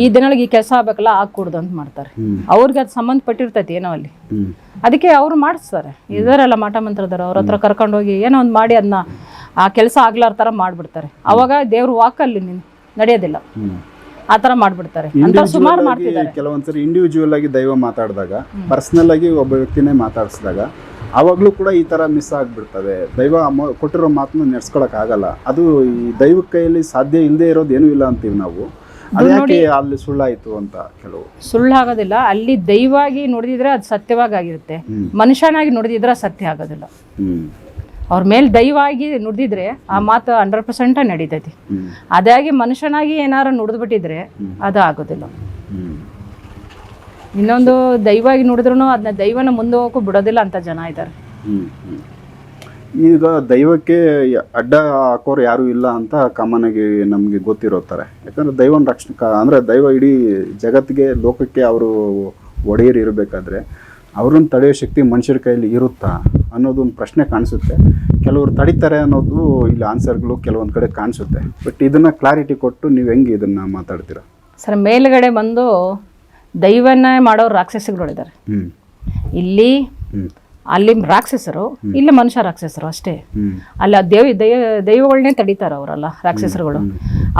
ಈ ದಿನಗಳಿಗೆ ಈ ಕೆಲಸ ಆಗ್ಬೇಕಲ್ಲ ಆಗ್ಕೂಡ್ದು ಅಂತ ಮಾಡ್ತಾರೆ. ಅವ್ರಿಗೆ ಅದು ಸಂಬಂಧಪಟ್ಟಿರ್ತೈತಿ ಏನೋ ಅಲ್ಲಿ. ಅದಕ್ಕೆ ಅವ್ರು ಮಾಡಿಸ್ತಾರೆ. ಇದರಲ್ಲ ಮಾಟ ಮಂತ್ರದವ್ರು ಅವ್ರ ಹತ್ರ ಕರ್ಕೊಂಡೋಗಿ ಏನೋ ಒಂದು ಮಾಡಿ ಅದನ್ನ ಆ ಕೆಲಸ ಆಗ್ಲಾರ ಥರ ಮಾಡಿಬಿಡ್ತಾರೆ. ಅವಾಗ ದೇವ್ರ ವಾಕಲ್ಲಿ ನೀನು ನಡೆಯೋದಿಲ್ಲ. ಹ್ಞೂ ಆ ತರ ಮಾಡ್ಬಿಡ್ತಾರೆ. ಅಂತ ಸುಮಾರು ಮಾಡ್ತಿದ್ದಾರೆ. ಕೆಲವೊಂದ್ಸರಿ ಇಂಡಿವಿಜುವಲ್ ಆಗಿ ದೈವ ಮಾತಾಡಿದಾಗ ಪರ್ಸನಲ್ ಆಗಿ ಒಬ್ಬ ವ್ಯಕ್ತಿನೇ ಮಾತಾಡಿಸಿದಾಗ ಅವಾಗ್ಲೂ ಕೂಡ ಈ ತರ ಮಿಸ್ ಆಗಿಬಿಡ್ತವೆ ದೈವ ಕೊಟ್ಟಿರೋ ಮಾತನ್ನ ನೆಡ್ಸ್ಕೊಳಕ್ ಆಗಲ್ಲ. ಅದು ಈ ದೈವ ಕೈಯಲ್ಲಿ ಸಾಧ್ಯ ಇಲ್ಲದೆ ಇರೋದು ಏನೂ ಇಲ್ಲ ಅಂತೀವಿ ನಾವು. ಅದ್ಯಾಕೆ ಅಲ್ಲಿ ಸುಳ್ಳಾಯಿತು ಅಂತ ಕೆಲವು? ಸುಳ್ಳಾಗೋದಿಲ್ಲ. ಅಲ್ಲಿ ದೈವಾಗಿ ನೋಡಿದ್ರೆ ಅದು ಸತ್ಯವಾಗಿ ಆಗಿರುತ್ತೆ. ಮನುಷ್ಯನಾಗಿ ನೋಡಿದ್ರೆ ಸತ್ಯ ಆಗೋದಿಲ್ಲ. ಅವ್ರ ಮೇಲೆ ದೈವಾಗಿ ನುಡಿದಿದ್ರೆ ಆ ಮಾತು ಹಂಡ್ರೆಡ್ ಪರ್ಸೆಂಟ್ ನಡೀತೈತಿ. ಅದಾಗಿ ಮನುಷ್ಯನಾಗಿ ಏನಾರು ನುಡಿದ್ಬಿಟ್ಟಿದ್ರೆ ಅದು ಆಗೋದಿಲ್ಲ. ಇನ್ನೊಂದು ದೈವಾಗಿ ನುಡಿದ್ರು ಅದನ್ನ ದೈವನ ಮುಂದೆ ಹೋಗಕ್ಕೂ ಬಿಡೋದಿಲ್ಲ ಅಂತ ಜನ ಇದ್ದಾರೆ. ಈಗ ದೈವಕ್ಕೆ ಅಡ್ಡ ಹಾಕೋರು ಯಾರು ಇಲ್ಲ ಅಂತ ಕಾಮನ್ ಆಗಿ ನಮಗೆ ಗೊತ್ತಿರೋ ಥರ ಯಾಕಂದ್ರೆ ದೈವನ ರಕ್ಷಕ ಅಂದರೆ ದೈವ ಇಡೀ ಜಗತ್ತಿಗೆ ಲೋಕಕ್ಕೆ ಅವರು ಒಡೆಯರು ಇರಬೇಕಾದ್ರೆ ಅವ್ರನ್ನ ತಡೆಯೋ ಶಕ್ತಿ ಮನುಷ್ಯರ ಕೈಯಲ್ಲಿ ಇರುತ್ತಾ ಅನ್ನೋದೊಂದು ಪ್ರಶ್ನೆ ಕಾಣಿಸುತ್ತೆ. ಕೆಲವರು ತಡಿತಾರೆ ಅನ್ನೋದು ಇಲ್ಲಿ ಆನ್ಸರ್ಗಳು ಕೆಲವೊಂದು ಕಡೆ ಕಾಣಿಸುತ್ತೆ. ಬಟ್ ಇದನ್ನು ಕ್ಲಾರಿಟಿ ಕೊಟ್ಟು ನೀವು ಹೆಂಗೆ ಇದನ್ನು ಮಾತಾಡ್ತೀರಾ? ಸರ್ ಮೇಲುಗಡೆ ಬಂದು ದೈವನೇ ಮಾಡೋರು ರಾಕ್ಷಸಗಳಿದ್ದಾರೆ. ಇಲ್ಲಿ ಅಲ್ಲಿ ರಾಕ್ಷಸರು ಇಲ್ಲಿ ಮನುಷ್ಯ ರಾಕ್ಷಸರು ಅಷ್ಟೇ. ಅಲ್ಲಿ ಆ ದೇವ್ ದೈವ ದೈವಗಳನ್ನೇ ತಡಿತಾರೆ ಅವರಲ್ಲ ರಾಕ್ಷಸರುಗಳು.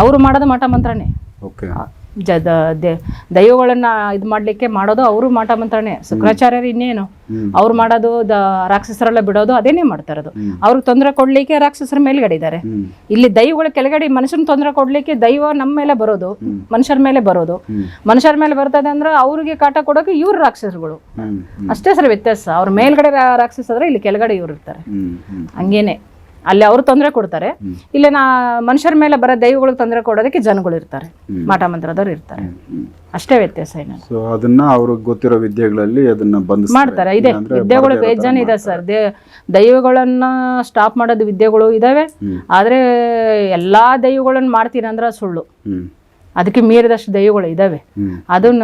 ಅವರು ಮಾಡೋದು ಮಠ ಮಂತ್ರನೇ. ಓಕೆ ಜ ದೈವಗಳನ್ನ ಇದು ಮಾಡ್ಲಿಕ್ಕೆ ಮಾಡೋದು ಅವರು ಮಾಟ ಮಂತ್ರನೇ. ಶುಕ್ರಾಚಾರ್ಯರು ಇನ್ನೇನು? ಅವ್ರು ಮಾಡೋದು ದ ರಾಕ್ಷಸರೆಲ್ಲ ಬಿಡೋದು ಅದೇನೇ ಮಾಡ್ತಾ ಇರೋದು ಅವ್ರಿಗೆ ತೊಂದರೆ ಕೊಡ್ಲಿಕ್ಕೆ ರಾಕ್ಷಸರ ಮೇಲ್ಗಡೆ ಇದ್ದಾರೆ ಇಲ್ಲಿ ದೈವಗಳ ಕೆಳಗಡೆ ಮನುಷ್ಯನ ತೊಂದರೆ ಕೊಡ್ಲಿಕ್ಕೆ ದೈವ ನಮ್ಮ ಮೇಲೆ ಬರೋದು ಮನುಷ್ಯರ ಮೇಲೆ ಬರೋದು. ಮನುಷ್ಯರ ಮೇಲೆ ಬರ್ತದೆ ಅಂದ್ರೆ ಅವ್ರಿಗೆ ಕಾಟ ಕೊಡೋಕೆ ಇವ್ರು ರಾಕ್ಷಸರುಗಳು. ಅಷ್ಟೇ ಸರ್ ವ್ಯತ್ಯಾಸ. ಅವ್ರ ಮೇಲ್ಗಡೆ ರಾಕ್ಷಸ ಆದ್ರೆ ಇಲ್ಲಿ ಕೆಳಗಡೆ ಇವ್ರು ಇರ್ತಾರೆ. ಹಂಗೇನೆ. ಅಲ್ಲಿ ಅವ್ರು ತೊಂದರೆ ಕೊಡ್ತಾರೆ. ಇಲ್ಲ ನಾ ಮನುಷ್ಯರ ಮೇಲೆ ಬರೋ ದೈವಗಳಿಗೆ ತೊಂದರೆ ಕೊಡೋದಕ್ಕೆ ಜನಗಳು ಇರ್ತಾರೆ. ಮಾಟ ಮಂತ್ರದವ್ರು ಇರ್ತಾರೆ. ಅಷ್ಟೇ ವ್ಯತ್ಯಾಸ ಏನು ಸೊ ಅದನ್ನ ಅವ್ರಿಗೆ ಗೊತ್ತಿರೋ ವಿದ್ಯೆಗಳಲ್ಲಿ ಅದನ್ನ ಬಂದ್ ಮಾಡ್ತಾರೆ ಇದೆ. ವಿದ್ಯೆಗಳು ಬೇಜಾನ್ ಇದೆ ಸರ್. ದೇ ದೈವಗಳನ್ನ ಸ್ಟಾಪ್ ಮಾಡೋದು ವಿದ್ಯೆಗಳು ಇದಾವೆ. ಆದ್ರೆ ಎಲ್ಲಾ ದೈವಗಳನ್ನ ಮಾಡ್ತೀನಿ ಅಂದ್ರೆ ಸುಳ್ಳು ಅದಕ್ಕೆ ಮೀರಿದಷ್ಟು ದೈವಗಳು ಇದಾವೆ. ಹ್ಮ್. ಅದನ್ನ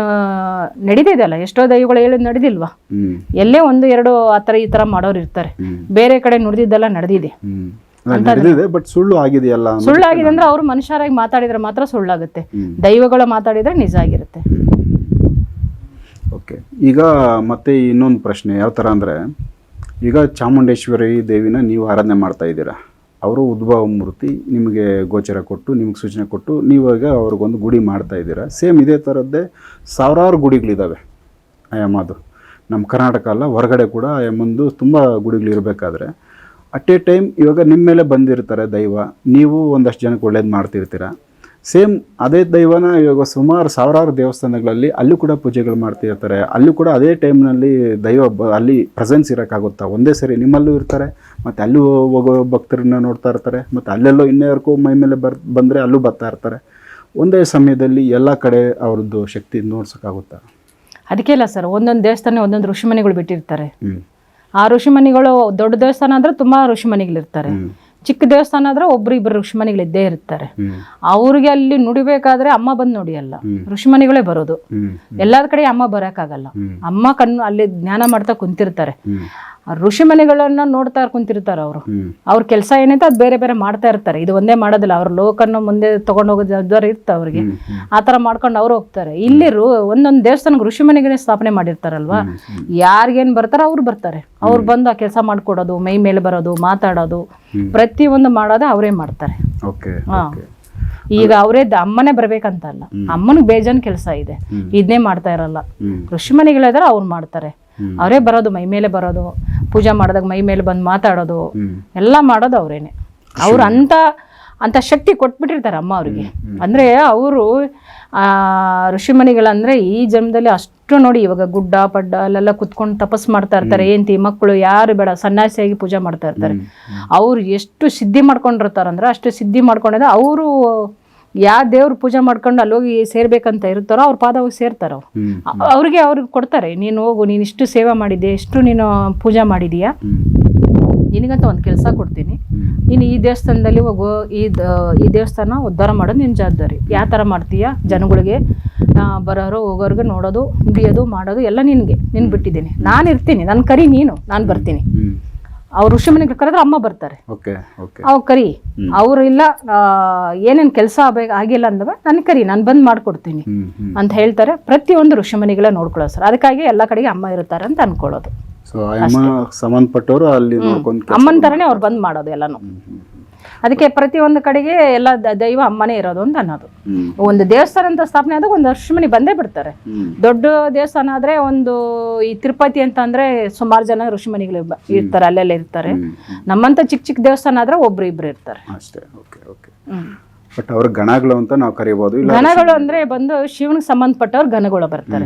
ನಡೀತಿದೆ ಅಲ್ಲ? ಎಷ್ಟೋ ದೈವಗಳು ಹೇಳಿದ್ ನಡೆದಿಲ್ವಾ? ಎಲ್ಲೇ ಒಂದು ಎರಡು ಆ ಥರ ಈ ತರ ಮಾಡೋರು ಇರ್ತಾರೆ. ಬೇರೆ ಕಡೆ ನುಡಿದಿದ್ದೆಲ್ಲ ನಡೆದಿದೆ. ಬಟ್ ಸುಳ್ಳು ಆಗಿದೆಯಲ್ಲ ಸುಳ್ಳಾಗಿದೆ ಅಂದ್ರೆ ಅವ್ರು ಮನುಷ್ಯರಾಗಿ ಮಾತಾಡಿದ್ರೆ ಮಾತ್ರ ಸುಳ್ಳಾಗುತ್ತೆ. ದೈವಗಳ ದೈವಗಳು ಮಾತಾಡಿದ್ರೆ ನಿಜ ಆಗಿರುತ್ತೆ. ಓಕೆ. ಈಗ ಮತ್ತೆ ಇನ್ನೊಂದು ಪ್ರಶ್ನೆ ಯಾವ ಥರ ಅಂದರೆ ಈಗ ಚಾಮುಂಡೇಶ್ವರಿ ದೇವಿನ ನೀವು ಆರಾಧನೆ ಮಾಡ್ತಾ ಇದ್ದೀರಾ? ಅವರು ಉದ್ಭವ ಮೂರ್ತಿ ನಿಮಗೆ ಗೋಚರ ಕೊಟ್ಟು, ನಿಮಗೆ ಸೂಚನೆ ಕೊಟ್ಟು ನೀವಾಗ ಅವ್ರಿಗೊಂದು ಗುಡಿ ಮಾಡ್ತಾ ಇದ್ದೀರಾ. ಸೇಮ್ ಇದೇ ಥರದ್ದೇ ಸಾವಿರಾರು ಗುಡಿಗಳಿದ್ದಾವೆ ಆಯಮ್ಮದು ನಮ್ಮ ಕರ್ನಾಟಕ ಅಲ್ಲ, ಹೊರಗಡೆ ಕೂಡ ಆಯಾಮಂದು ತುಂಬ ಗುಡಿಗಳಿರಬೇಕಾದ್ರೆ ಅಟ್ ಎ ಟೈಮ್ ಇವಾಗ ನಿಮ್ಮ ಮೇಲೆ ಬಂದಿರ್ತಾರೆ ದೈವ, ನೀವು ಒಂದಷ್ಟು ಜನಕ್ಕೆ ಒಳ್ಳೇದು ಮಾಡ್ತಿರ್ತೀರ? ಸೇಮ್ ಅದೇ ದೈವನ ಇವಾಗ ಸುಮಾರು ಸಾವಿರಾರು ದೇವಸ್ಥಾನಗಳಲ್ಲಿ ಅಲ್ಲೂ ಕೂಡ ಪೂಜೆಗಳು ಮಾಡ್ತಿರ್ತಾರೆ. ಅಲ್ಲೂ ಕೂಡ ಅದೇ ಟೈಮ್ನಲ್ಲಿ ದೈವ ಬ ಅಲ್ಲಿ ಪ್ರೆಸೆನ್ಸ್ ಇರೋಕ್ಕಾಗುತ್ತಾ? ಒಂದೇ ಸರಿ ನಿಮ್ಮಲ್ಲೂ ಇರ್ತಾರೆ ಮತ್ತು ಅಲ್ಲೂ ಹೋಗೋ ಭಕ್ತರನ್ನ ನೋಡ್ತಾ ಇರ್ತಾರೆ ಮತ್ತು ಅಲ್ಲೆಲ್ಲೋ ಇನ್ನೇರ್ಕೋ ಮೈ ಮೇಲೆ ಬರ್ ಬಂದರೆ ಅಲ್ಲೂ ಬರ್ತಾ ಇರ್ತಾರೆ. ಒಂದೇ ಸಮಯದಲ್ಲಿ ಎಲ್ಲ ಕಡೆ ಅವ್ರದ್ದು ಶಕ್ತಿ ನೋಡ್ಸೋಕ್ಕಾಗುತ್ತಾ? ಅದಕ್ಕೆ ಇಲ್ಲ ಸರ್ ಒಂದೊಂದು ದೇವಸ್ಥಾನ ಒಂದೊಂದು ಋಷಿಮನಿಗಳು ಬಿಟ್ಟಿರ್ತಾರೆ. ಆ ಋಷಿಮನಿಗಳು ದೊಡ್ಡ ದೇವಸ್ಥಾನ ಅಂದರೆ ತುಂಬ ಋಷಿಮನಿಗಳಿರ್ತಾರೆ ಚಿಕ್ಕ ದೇವಸ್ಥಾನ ಆದ್ರೆ ಒಬ್ರು ಇಬ್ಬರು ಋಷಿಮನಿಗಳು ಇದ್ದೇ ಇರ್ತಾರೆ. ಅವ್ರಿಗೆ ಅಲ್ಲಿ ನುಡಿಬೇಕಾದ್ರೆ ಅಮ್ಮ ಬಂದು ನುಡಿಯಲ್ಲ. ಅಲ್ಲ ಋಷಿಮನಿಗಳೇ ಬರೋದು. ಎಲ್ಲಾದ ಕಡೆ ಅಮ್ಮ ಬರೋಕ್ಕಾಗಲ್ಲ. ಅಮ್ಮ ಕಣ್ಣು ಅಲ್ಲಿ ಜ್ಞಾನ ಮಾಡ್ತಾ ಕುಂತಿರ್ತಾರೆ. ಋಷಿಮನಿಗಳನ್ನ ನೋಡ್ತಾ ಕುಂತಿರ್ತಾರೆ ಅವರು. ಅವ್ರ ಕೆಲಸ ಏನೈತೆ ಅದು ಬೇರೆ ಬೇರೆ ಮಾಡ್ತಾ ಇರ್ತಾರೆ. ಇದು ಒಂದೇ ಮಾಡೋದಿಲ್ಲ. ಅವ್ರ ಲೋಕನ್ನು ಮುಂದೆ ತಗೊಂಡು ಹೋಗೋ ಜವಾಬ್ದಾರಿ ಇರ್ತ ಅವ್ರಿಗೆ. ಆ ಥರ ಮಾಡ್ಕೊಂಡು ಅವ್ರು ಹೋಗ್ತಾರೆ. ಇಲ್ಲಿ ರು ಒಂದೊಂದು ದೇವಸ್ಥಾನಕ್ಕೆ ಋಷಿಮನಿಗಳೇ ಸ್ಥಾಪನೆ ಮಾಡಿರ್ತಾರಲ್ವಾ? ಯಾರಿಗೇನು ಬರ್ತಾರೋ ಅವ್ರು ಬರ್ತಾರೆ. ಅವ್ರು ಬಂದು ಆ ಕೆಲಸ ಮಾಡ್ಕೊಡೋದು ಮೈ ಮೇಲೆ ಬರೋದು ಮಾತಾಡೋದು. ಪ್ರತಿಯೊಂದು ಮಾಡೋದ ಅವರೇ ಮಾಡ್ತಾರೆ. ಈಗ ಅವರೇ ಅಮ್ಮನೇ ಬರ್ಬೇಕಂತ ಅಲ್ಲ ಅಮ್ಮನಿಗೆ ಬೇಜಾನ್ ಕೆಲಸ ಇದೆ. ಇದನ್ನೇ ಮಾಡ್ತಾ ಇರಲ್ಲ. ಕೃಷಿ ಮನೆಗಳಿದ್ರೆ ಅವ್ರು ಮಾಡ್ತಾರೆ. ಅವರೇ ಬರೋದು ಮೈ ಮೇಲೆ ಬರೋದು ಪೂಜಾ ಮಾಡಿದಾಗ ಮೈ ಮೇಲೆ ಬಂದು ಮಾತಾಡೋದು ಎಲ್ಲ ಮಾಡೋದು ಅವರೇನೆ. ಅವ್ರು ಅಂತ ಅಂತ ಶಕ್ತಿ ಕೊಟ್ಬಿಟ್ಟಿರ್ತಾರೆ ಅಮ್ಮ ಅವ್ರಿಗೆ. ಅಂದ್ರೆ ಅವರು ಆ ಋಷಿಮಣಿಗಳಂದ್ರೆ ಈ ಜನ್ಮದಲ್ಲಿ ಅಷ್ಟು ನೋಡಿ ಇವಾಗ ಗುಡ್ಡ ಪಡ್ಡ ಅಲ್ಲೆಲ್ಲ ಕುತ್ಕೊಂಡು ತಪಸ್ ಮಾಡ್ತಾ ಇರ್ತಾರೆ. ಏಂತಿ ಮಕ್ಕಳು ಯಾರು ಬೇಡ ಸನ್ಯಾಸಿಯಾಗಿ ಪೂಜೆ ಮಾಡ್ತಾ ಇರ್ತಾರೆ. ಅವ್ರು ಎಷ್ಟು ಸಿದ್ಧಿ ಮಾಡ್ಕೊಂಡಿರ್ತಾರಂದ್ರೆ ಅಷ್ಟು ಸಿದ್ಧಿ ಮಾಡ್ಕೊಂಡಿದ್ರೆ ಅವರು ಯಾವ ದೇವ್ರ ಪೂಜೆ ಮಾಡ್ಕೊಂಡು ಅಲ್ಲಿ ಹೋಗಿ ಸೇರ್ಬೇಕಂತ ಇರ್ತಾರೋ ಅವ್ರ ಪಾದ ಹೋಗಿ ಸೇರ್ತಾರೆ ಅವ್ರಿಗೆ ಅವ್ರಿಗೆ ಕೊಡ್ತಾರೆ ನೀನು ಹೋಗು ನೀನು ಇಷ್ಟು ಸೇವೆ ಮಾಡಿದ್ಯಾ ಎಷ್ಟು ನೀನು ಪೂಜೆ ಮಾಡಿದೀಯಾ? ನಿನಗಂತ ಒಂದು ಕೆಲಸ ಕೊಡ್ತೀನಿ. ನೀನು ಈ ದೇವಸ್ಥಾನದಲ್ಲಿ ಹೋಗು ಈ ಈ ದೇವಸ್ಥಾನ ಉದ್ಧಾರ ಮಾಡೋದು ನಿನ್ನ ಜವಾಬ್ದಾರಿ. ಯಾವ ಥರ ಮಾಡ್ತೀಯಾ ಜನಗಳಿಗೆ? ಬರೋರು ಹೋಗೋರ್ಗು ನೋಡೋದು ಹಿಡಿಯೋದು ಮಾಡೋದು ಎಲ್ಲ ನಿನಗೆ. ನಿನ್ ಬಿಟ್ಟಿದ್ದೀನಿ. ನಾನು ಇರ್ತೀನಿ. ನನ್ನ ಕರಿ ನೀನು. ನಾನು ಬರ್ತೀನಿ. ಅವ್ರು ಋಷಿ ಮನೆಗೆ ಕರೆದ್ರೆ ಅಮ್ಮ ಬರ್ತಾರೆ. ಅವ್ ಕರಿ. ಅವ್ರು ಇಲ್ಲ ಏನೇನು ಕೆಲಸ ಆಗಿಲ್ಲ ಅಂದವ ನನ್ ಕರಿ ನಾನು ಬಂದು ಮಾಡ್ಕೊಡ್ತೀನಿ ಅಂತ ಹೇಳ್ತಾರೆ. ಪ್ರತಿಯೊಂದು ಋಷಿಮನಿಗಳ ನೋಡ್ಕೊಳ್ಳೋ ಸರ್. ಅದಕ್ಕಾಗಿ ಎಲ್ಲ ಕಡೆಗೆ ಅಮ್ಮ ಇರ್ತಾರೆ ಅಂತ ಅನ್ಕೊಳ್ಳೋದು. ಅಮ್ಮನ ಥರನೇ ಅವ್ರು ಬಂದ್ ಮಾಡೋದು ಎಲ್ಲಾನು. ಅದಕ್ಕೆ ಪ್ರತಿಯೊಂದು ಕಡೆಗೆ ಎಲ್ಲ ದ- ದೈವ ಅಮ್ಮನೇ ಇರೋದು ಅಂತ ಅನ್ನೋದು. ಒಂದು ದೇವಸ್ಥಾನ ಅಂತ ಸ್ಥಾಪನೆ ಆದಾಗ ಒಂದು ಋಷಿಮನಿ ಬಂದೇ ಬಿಡ್ತಾರೆ. ದೊಡ್ಡ ದೇವಸ್ಥಾನ ಆದ್ರೆ ಒಂದು ಈ ತಿರುಪತಿ ಅಂತ ಅಂದ್ರೆ ಸುಮಾರು ಜನ ಋಷಿಮನಿಗಳು ಬ- ಇರ್ತಾರೆ ಅಲ್ಲೆಲ್ಲ ಇರ್ತಾರೆ. ನಮ್ಮಂತ ಚಿಕ್ಕ ಚಿಕ್ಕ ದೇವಸ್ಥಾನ ಆದ್ರೆ ಒಬ್ರು ಇಬ್ರು ಇರ್ತಾರೆ. ಅಷ್ಟೇ. Okay okay. ಬಟ್ ಅವ್ರ ಗಣಗಳು ಅಂತ ನಾವು ಕರಿಬೋದು? ಇಲ್ಲ ಗಣಗಳು ಅಂದ್ರೆ ಬಂದು ಶಿವನಿಗೆ ಸಂಬಂಧಪಟ್ಟವ್ರು ಗಣಗಳು ಬರ್ತಾರೆ.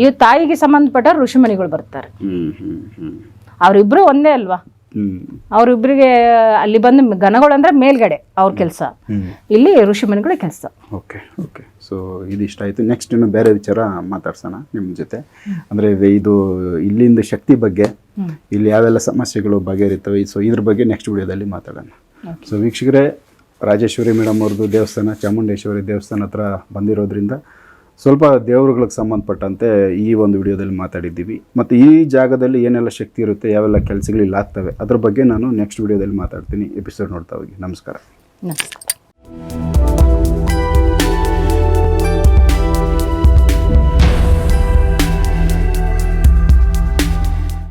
ಈ ತಾಯಿಗೆ ಸಂಬಂಧಪಟ್ಟವ್ರು ಋಷಿಮನಿಗಳು ಬರ್ತಾರೆ. ಹ್ಮ್. ಅವ್ರಿಬ್ರು ಒಂದೇ ಅಲ್ವಾ? ಹ್ಞೂ ಅವ್ರಿಬ್ರಿಗೆ ಅಲ್ಲಿ ಬಂದು ಗಣಗಳು ಅಂದ್ರೆ ಮೇಲ್ಗಡೆ ಅವ್ರ ಕೆಲಸ. ಇಲ್ಲಿ ಋಷಿಮನಿಗಳ ಕೆಲಸ. Okay okay. ಸೊ ಇದಿಷ್ಟ ಆಯಿತು. ನೆಕ್ಸ್ಟ್ ಇನ್ನು ಬೇರೆ ವಿಚಾರ ಮಾತಾಡ್ಸೋಣ ನಿಮ್ಮ ಜೊತೆ. ಅಂದರೆ ಇದು ಇಲ್ಲಿಂದ ಶಕ್ತಿ ಬಗ್ಗೆ ಇಲ್ಲಿ ಯಾವೆಲ್ಲ ಸಮಸ್ಯೆಗಳು ಬಗೆಹರಿತವೆ ಸೊ ಇದ್ರ ಬಗ್ಗೆ ನೆಕ್ಸ್ಟ್ ವಿಡಿಯೋದಲ್ಲಿ ಮಾತಾಡೋಣ. ಸೊ ವೀಕ್ಷಕರೇ ರಾಜೇಶ್ವರಿ ಮೇಡಮ್ ಅವ್ರದ್ದು ದೇವಸ್ಥಾನ ಚಾಮುಂಡೇಶ್ವರಿ ದೇವಸ್ಥಾನ ಹತ್ರ ಬಂದಿರೋದ್ರಿಂದ ಸ್ವಲ್ಪ ದೇವರುಗಳಿಗೆ ಸಂಬಂಧಪಟ್ಟಂತೆ ಈ ಒಂದು ವಿಡಿಯೋದಲ್ಲಿ ಮಾತಾಡಿದ್ದೀವಿ. ಮತ್ತು ಈ ಜಾಗದಲ್ಲಿ ಏನೆಲ್ಲ ಶಕ್ತಿ ಇರುತ್ತೆ, ಯಾವೆಲ್ಲ ಕೆಲಸಗಳು ಆಗ್ತವೆ ಅದ್ರ ಬಗ್ಗೆ ನಾನು ನೆಕ್ಸ್ಟ್ ವಿಡಿಯೋದಲ್ಲಿ ಮಾತಾಡ್ತೀನಿ. ಎಪಿಸೋಡ್ ನೋಡ್ತಾ ಹೋಗಿ. ನಮಸ್ಕಾರ. ನಮಸ್ಕಾರ.